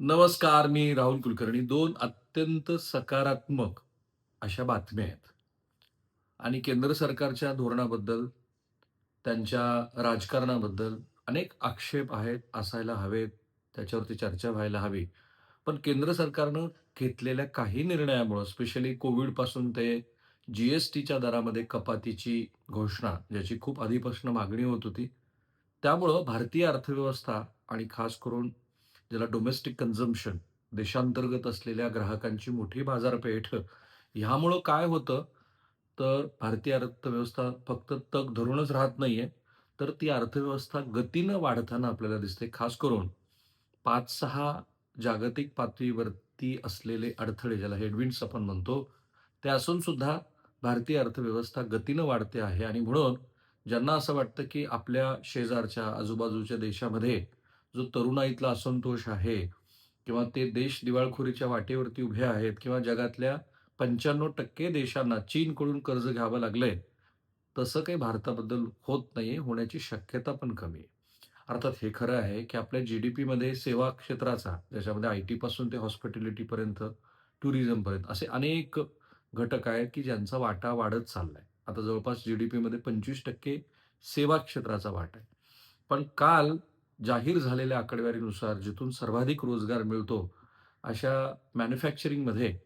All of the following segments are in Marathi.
नमस्कार, मी राहुल कुलकर्णी. दोन अत्यंत सकारात्मक अशा बातम्या आहेत आणि केंद्र सरकारच्या धोरणाबद्दल, त्यांच्या राजकारणाबद्दल अनेक आक्षेप आहेत, असायला हवेत, त्याच्यावरती चर्चा व्हायला हवी. पण केंद्र सरकारनं घेतलेल्या काही निर्णयामुळं, स्पेशली कोविडपासून ते जी-एस-टीच्या दरामध्ये कपातीची घोषणा, ज्याची खूप आधीपासून मागणी होत होती. त्यामुळं भारतीय अर्थव्यवस्था आणि खास करून ज्याला डोमेस्टिक कन्झम्पशन, देशांतर्गत असलेल्या ग्राहकांची मोठी बाजारपेठ, ह्यामुळं काय होतं, तर भारतीय अर्थव्यवस्था फक्त तग धरूनच राहत नाहीये, तर ती अर्थव्यवस्था गतीनं वाढताना आपल्याला दिसते. खास करून 5-6 जागतिक पातळीवरती असलेले अडथळे, ज्याला हेडविंड्स आपण म्हणतो, ते असून सुद्धा भारतीय अर्थव्यवस्था गतीनं वाढते आहे. आणि म्हणून ज्यांना असं वाटतं, की आपल्या शेजारच्या, आजूबाजूच्या देशामध्ये जो तरुणाईतला असंतोष आहे किंवा ते देश दिवाळखोरीच्या वाटेवरती उभे आहेत किंवा जगातल्या 95% देशांना चीनकडून कर्ज घ्यावं लागलंय, तसं काही भारताबद्दल होत नाहीये, होण्याची शक्यता पण कमी आहे. अर्थात हे खरं आहे, की आपल्या जी-डी-पीमध्ये सेवा क्षेत्राचा, ज्याच्यामध्ये आय-टीपासून ते हॉस्पिटॅलिटीपर्यंत, टुरिझमपर्यंत असे अनेक घटक आहेत, की ज्यांचा वाटा वाढत चाललाय. आता जवळपास जी-डी-पीमध्ये 25% सेवा क्षेत्राचा वाटा आहे. पण काल जाहीर झालेल्या आकडेवारीनुसार जिथून सर्वाधिक रोजगार मिळतो, अशा मॅन्युफॅक्चरिंगमध्ये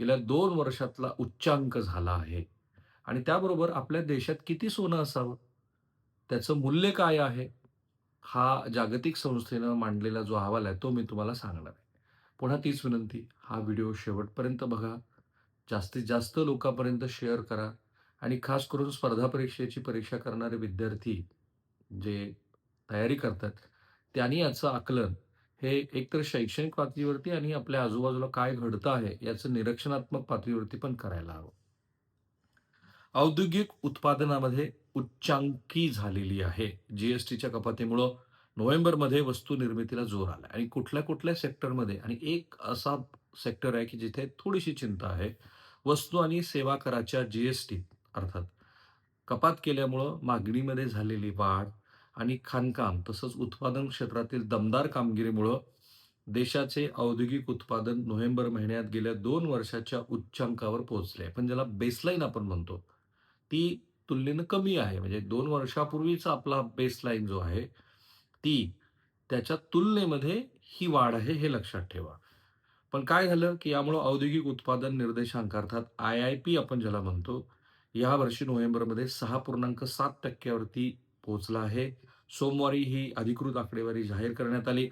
गेल्या दोन वर्षातला उच्चांक झाला आहे आणि त्याबरोबर आपल्या देशात किती सोनं असावं? त्याचं मूल्य काय आहे? हा जागतिक संस्थेनं मांडलेला जो अहवाल आहे, तो मी तुम्हाला सांगणार आहे. पुन्हा तीच विनंती, हा व्हिडिओ शेवटपर्यंत बघा. जास्तीत जास्त लोकांपर्यंत शेअर करा आणि खास करून स्पर्धा परीक्षेची परीक्षा करणारे विद्यार्थी, जे तयारी करतात, त्यांनी याचं आकलन हे एकतर शैक्षणिक पातळीवरती आणि आपल्या आजूबाजूला काय घडतं आहे, याचं निरीक्षणात्मक पातळीवरती पण करायला हवं. औद्योगिक उत्पादनामध्ये उच्चांकी झालेली आहे. जी-एस-टीच्या कपातीमुळं नोव्हेंबरमध्ये वस्तू निर्मितीला जोर आला आणि कुठल्या-कुठल्या सेक्टरमध्ये आणि एक असा सेक्टर आहे, की जिथे थोडीशी चिंता आहे. वस्तू आणि सेवा कराच्या जी-एस-टी अर्थात कपात केल्यामुळं मागणीमध्ये झालेली वाढ आणि खाणकाम तसंच उत्पादन क्षेत्रातील दमदार कामगिरीमुळं देशाचे औद्योगिक उत्पादन नोव्हेंबर महिन्यात गेल्या दोन वर्षाच्या उच्चांकावर पोहोचले. पण ज्याला बेसलाईन आपण म्हणतो, ती तुलनेनं कमी आहे. म्हणजे दोन वर्षापूर्वीचा आपला बेसलाईन जो आहे, ती त्याच्या तुलनेमध्ये ही वाढ आहे, हे लक्षात ठेवा. पण काय झालं, की यामुळं औद्योगिक उत्पादन निर्देशांक अर्थात आय-आय-पी आपण ज्याला म्हणतो, यावर्षी नोव्हेंबरमध्ये सहा पूर्णांक सात टक्क्यावरती पोहोचला आहे. सोमवारी ही अधिकृत आकडेवारी जाहीर करण्यात आली.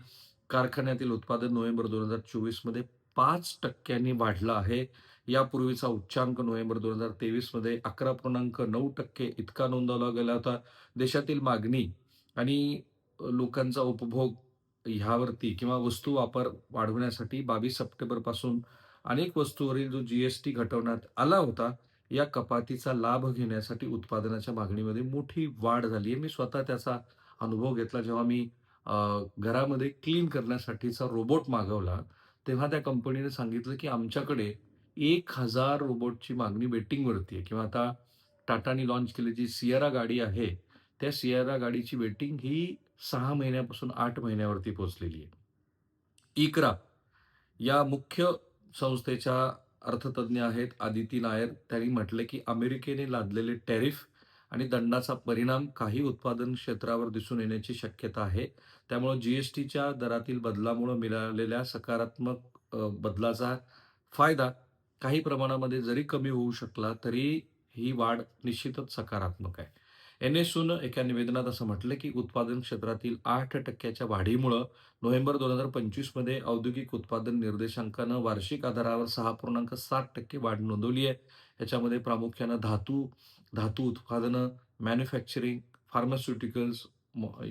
कारखान्यातील उत्पादन नोव्हेंबर दोन हजार चोवीसमध्ये पाच टक्क्यांनी वाढलं आहे. यापूर्वीचा उच्चांक नोव्हेंबर दोन हजार तेवीसमध्ये अकरा पूर्णांक नऊ टक्के इतका नोंदवला गेला होता. देशातील मागणी आणि लोकांचा उपभोग ह्यावरती किंवा वस्तू वापर वाढवण्यासाठी 22 सप्टेंबरपासून अनेक वस्तूवरील जो जी-एस-टी घटवण्यात आला होता, या कपातीचा लाभ घेण्यासाठी उत्पादनाच्या मागणीमध्ये मोठी वाढ झाली आहे. मी स्वतः त्याचा अनुभव घेतला जेव्हा मी घरामध्ये क्लीन करण्यासाठीचा रोबोट मागवला, तेव्हा त्या कंपनीने सांगितलं, की आमच्याकडे एक हजार रोबोटची मागणी वेटिंगवरती आहे किंवा आता टाटानी लाँच केली जी सियारा गाडी आहे, त्या सियारा गाडीची वेटिंग ही सहा महिन्यापासून आठ महिन्यावरती पोहोचलेली आहे. इकरा या मुख्य संस्थेच्या अर्थतज्ज्ञ आहेत आदिती नायर. त्यांनी म्हटले की अमेरिकेने लादलेले टॅरिफ आणि दंडाचा परिणाम काही उत्पादन क्षेत्रावर दिसून येण्याची शक्यता आहे. त्यामुळं जी-एस-टीच्या दरातील बदलामुळं मिळालेल्या सकारात्मक बदलाचा फायदा काही प्रमाणामध्ये जरी कमी होऊ शकला, तरी ही वाढ निश्चितच सकारात्मक आहे. एन-एस-यूनं एका निवेदनात असं म्हटलं, की उत्पादन क्षेत्रातील आठ टक्क्याच्या वाढीमुळं नोव्हेंबर दोन हजार पंचवीसमध्ये औद्योगिक उत्पादन निर्देशांकानं वार्षिक आधारावर 6.7% वाढ नोंदवली आहे. याच्यामध्ये प्रामुख्यानं धातू, धातू उत्पादनं, मॅन्युफॅक्चरिंग, फार्मास्युटिकल्स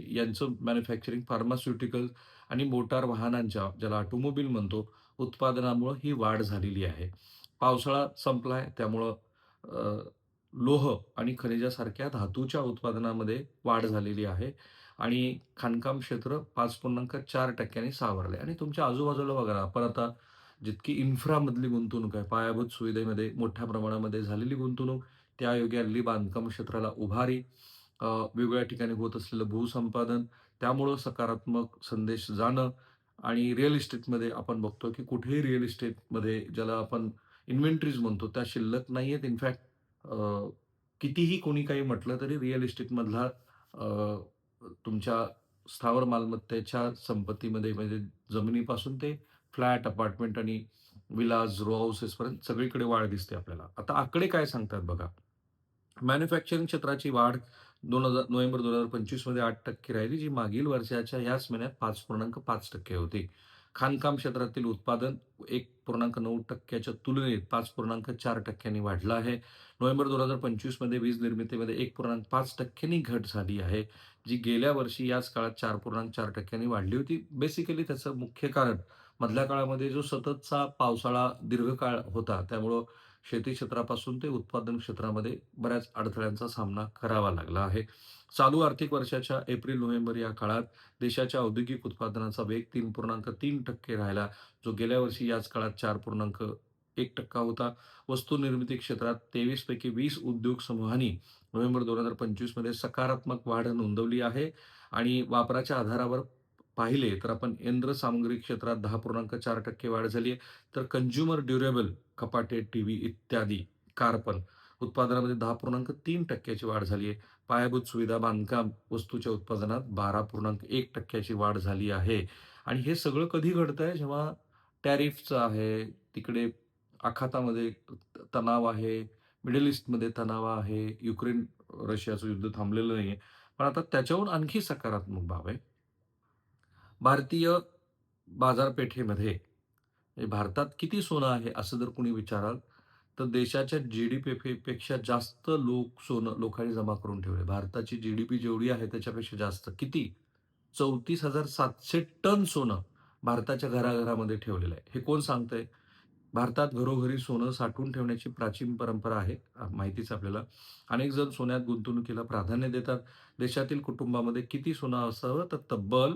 यांचं मॅन्युफॅक्चरिंग, फार्मास्युटिकल्स आणि मोटार वाहनांच्या, ज्याला ऑटोमोबाईल म्हणतो, उत्पादनामुळं ही वाढ झालेली आहे. पावसाळा संपलाय, त्यामुळं लोह आणि खनिजासारख्या धातूच्या उत्पादनामध्ये वाढ झालेली आहे आणि खाणकाम क्षेत्र पाच पूर्णांक चार टक्क्याने सावरले आणि तुमच्या आजूबाजूला बघा आपण आता जितकी इन्फ्रामधली गुंतवणूक आहे, पायाभूत सुविधेमध्ये मोठ्या प्रमाणामध्ये झालेली गुंतवणूक, त्यायोगे हल्ली बांधकाम क्षेत्राला उभारी, वेगवेगळ्या ठिकाणी होत असलेलं भूसंपादन, त्यामुळं सकारात्मक संदेश जाणं आणि रिअल इस्टेटमध्ये आपण बघतो, की कुठेही रिअल इस्टेटमध्ये ज्याला आपण इन्व्हेंटरीज म्हणतो, त्या शिल्लक नाहीयेत. इनफॅक्ट कितीही कोणी काही म्हटलं तरी रिअल इस्टेटमधला तुमच्या स्थावर मालमत्तेच्या संपत्तीमध्ये म्हणजे जमिनीपासून ते फ्लॅट, अपार्टमेंट आणि विलाज, रो हाऊसेसपर्यंत सगळीकडे वाढ दिसते आपल्याला. आता आकडे काय सांगतात बघा. मॅन्युफॅक्चरिंग क्षेत्राची वाढ दोन हजार नोव्हेंबर दोन हजार पंचवीसमध्ये आठ टक्के राहिली, जी मागील वर्षाच्या ह्याच महिन्यात 5.5% होती. खाणकाम क्षेत्रातील उत्पादन एक पूर्णांक नऊ टक्क्याच्या तुलनेत पाच पूर्णांक चार टक्क्यांनी वाढलं आहे. नोव्हेंबर दोन हजार पंचवीसमध्ये वीज निर्मितीमध्ये एक पूर्णांक पाच टक्क्यांनी घट झाली आहे, जी गेल्या वर्षी याच काळात चार पूर्णांक चार टक्क्यांनी वाढली होती. बेसिकली त्याचं मुख्य कारण मधल्या काळामध्ये जो सततचा पावसाळा दीर्घकाळ होता, त्यामुळं शेती क्षेत्रापासून ते उत्पादन क्षेत्रामध्ये बऱ्याच अडथळ्यांचा सामना करावा लागला आहे. चालू आर्थिक वर्षाच्या एप्रिल-नोव्हेंबर या काळात देशाच्या औद्योगिक उत्पादनाचा वेग 3.3% राहिला, जो गेल्या वर्षी याच काळात 4.1% होता. वस्तू निर्मिती क्षेत्रात 23 पैकी वीस उद्योग समूहांनी नोव्हेंबर दोन हजार पंचवीसमध्ये सकारात्मक वाढ नोंदवली आहे आणि वापराच्या आधारावर पाहिले तर आपण यंत्रसामुग्री क्षेत्रात 10.4% वाढ झाली आहे. तर कन्झ्युमर ड्युरेबल कपाटे, टीव्ही इत्यादी कार पण उत्पादनामध्ये 10.3% ची वाढ झाली आहे. पायाभूत सुविधा, बांधकाम वस्तूच्या उत्पादनात बारा पूर्णांक एक टक्क्याची वाढ झाली आहे. आणि हे सगळं कधी घडतं आहे जेव्हा टॅरिफचं आहे, तिकडे आखातामध्ये तणाव आहे, मिडल ईस्टमध्ये तणाव आहे, युक्रेन रशियाचं युद्ध थांबलेलं नाही आहे पण आता त्याच्याहून आणखी सकारात्मक बाब आहे. भारतीय बाजारपेठेमध्ये म्हणजे भारतात किती सोनं आहे असं जर कोणी विचाराल, तर देशाच्या जी डी पीपेक्षा जास्त लोक सोनं लोकांनी जमा करून ठेवले भारताची जी-डी-पी जेवढी आहे त्याच्यापेक्षा जास्त. किती? 34,700 टन सोनं भारताच्या घराघरामध्ये ठेवलेलं आहे. हे कोण सांगतंय? भारतात घरोघरी सोनं साठवून ठेवण्याची प्राचीन परंपरा आहे. माहितीच आपल्याला. अनेक जण सोन्यात गुंतवणुकीला प्राधान्य देतात. देशातील कुटुंबामध्ये किती सोनं असावं? तर तब्बल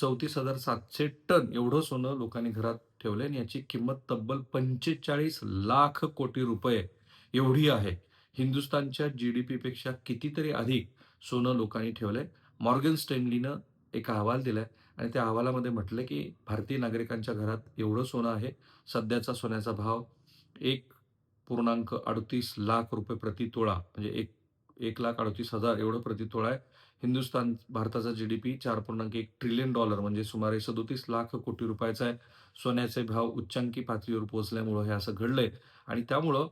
34,700 टन एवढं सोनं लोकांनी घरात ठेवलं आणि याची किंमत तब्बल 45 लाख कोटी रुपये एवढी आहे. हिंदुस्थानच्या जी-डी-पी पेक्षा कितीतरी अधिक सोनं लोकांनी ठेवलंय. मॉर्गन स्टेनलीनं एक अहवाल दिलाय आणि त्या अहवालामध्ये म्हटलं की भारतीय नागरिकांच्या घरात एवढं सोनं आहे. सध्याचा सोन्याचा भाव 1.38 लाख रुपये प्रति तोळा म्हणजे एक 1,38,000 एवढं प्रति तोळा आहे. हिंदुस्थान भारताचा जी-डी-पी 4.1 ट्रिलियन डॉलर म्हणजे सुमारे 37 लाख कोटी रुपयाचा आहे. सोन्याचे भाव उच्चांकी पातळीवर पोहोचल्यामुळं हे असं घडलंय आणि त्यामुळं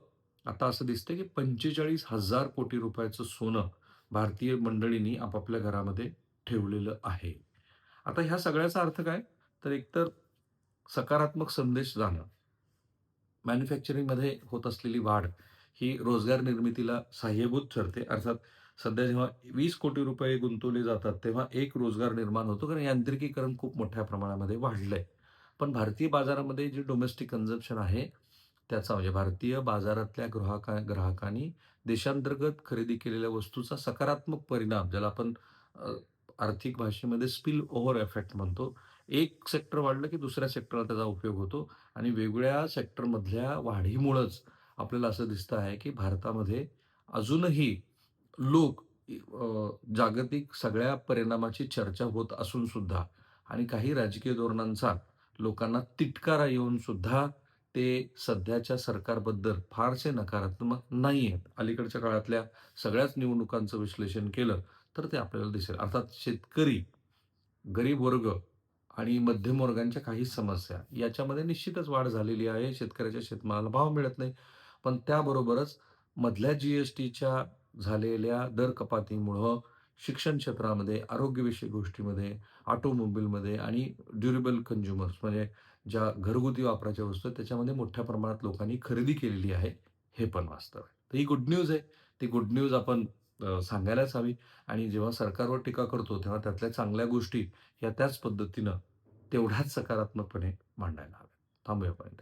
आता असं दिसतंय, की 45,000 कोटी रुपयाचं सोनं भारतीय मंडळींनी आपापल्या घरामध्ये ठेवलेलं आहे. आता ह्या सगळ्याचा अर्थ काय? तर एकतर सकारात्मक संदेश जाणं. मॅन्युफॅक्चरिंगमध्ये होत असलेली वाढ ही रोजगार निर्मितीला सहाय्यभूत ठरते. अर्थात सध्या जेव्हा वीस कोटी रुपये गुंतवले जातात, तेव्हा एक रोजगार निर्माण होतो कारण यांत्रिकीकरण खूप मोठ्या प्रमाणामध्ये वाढलं आहे पण भारतीय बाजारामध्ये जे डोमेस्टिक कन्झम्पशन आहे, त्याचा म्हणजे भारतीय बाजारातल्या ग्राहका ग्राहकांनी देशांतर्गत खरेदी केलेल्या वस्तूचा सकारात्मक परिणाम ज्याला आपण आर्थिक भाषेमध्ये स्पिल ओव्हर इफेक्ट म्हणतो. एक सेक्टर वाढलं, की दुसऱ्या सेक्टरला त्याचा उपयोग होतो आणि वेगवेगळ्या सेक्टरमधल्या वाढीमुळंच आपल्याला असं दिसतं आहे, की भारतामध्ये अजूनही लोक जागतिक सगळ्या परिणामाची चर्चा होत असून सुद्धा आणि काही राजकीय धोरणांचा लोकांना तिटकारा येऊन सुद्धा ते सध्याच्या सरकारबद्दल फारसे नकारात्मक नाही आहेत. अलीकडच्या काळातल्या सगळ्याच निवडणुकांचं विश्लेषण केलं, तर ते आपल्याला दिसेल. अर्थात शेतकरी, गरीब वर्ग आणि मध्यम वर्गांच्या काही समस्या याच्यामध्ये निश्चितच वाढ झालेली आहे. शेतकऱ्याच्या शेतमालाला भाव मिळत नाही. पण त्याबरोबरच मधल्या जी-एस-टीच्या झालेल्या दर कपातीमुळं शिक्षण क्षेत्रामध्ये, आरोग्यविषयक गोष्टीमध्ये, ऑटोमोबाईलमध्ये आणि ड्युरेबल कन्झ्युमर्स म्हणजे ज्या घरगुती वापराच्या वस्तू आहेत, त्याच्यामध्ये मोठ्या प्रमाणात लोकांनी खरेदी केलेली आहे, हे पण वास्तव आहे. तर ही गुड न्यूज आहे. ती गुड न्यूज आपण सांगायलाच हवी आणि जेव्हा सरकारवर टीका करतो, तेव्हा त्यातल्या चांगल्या गोष्टी ह्या त्याच पद्धतीनं तेवढ्याच सकारात्मकपणे मांडायला हव्या थांबूया आपण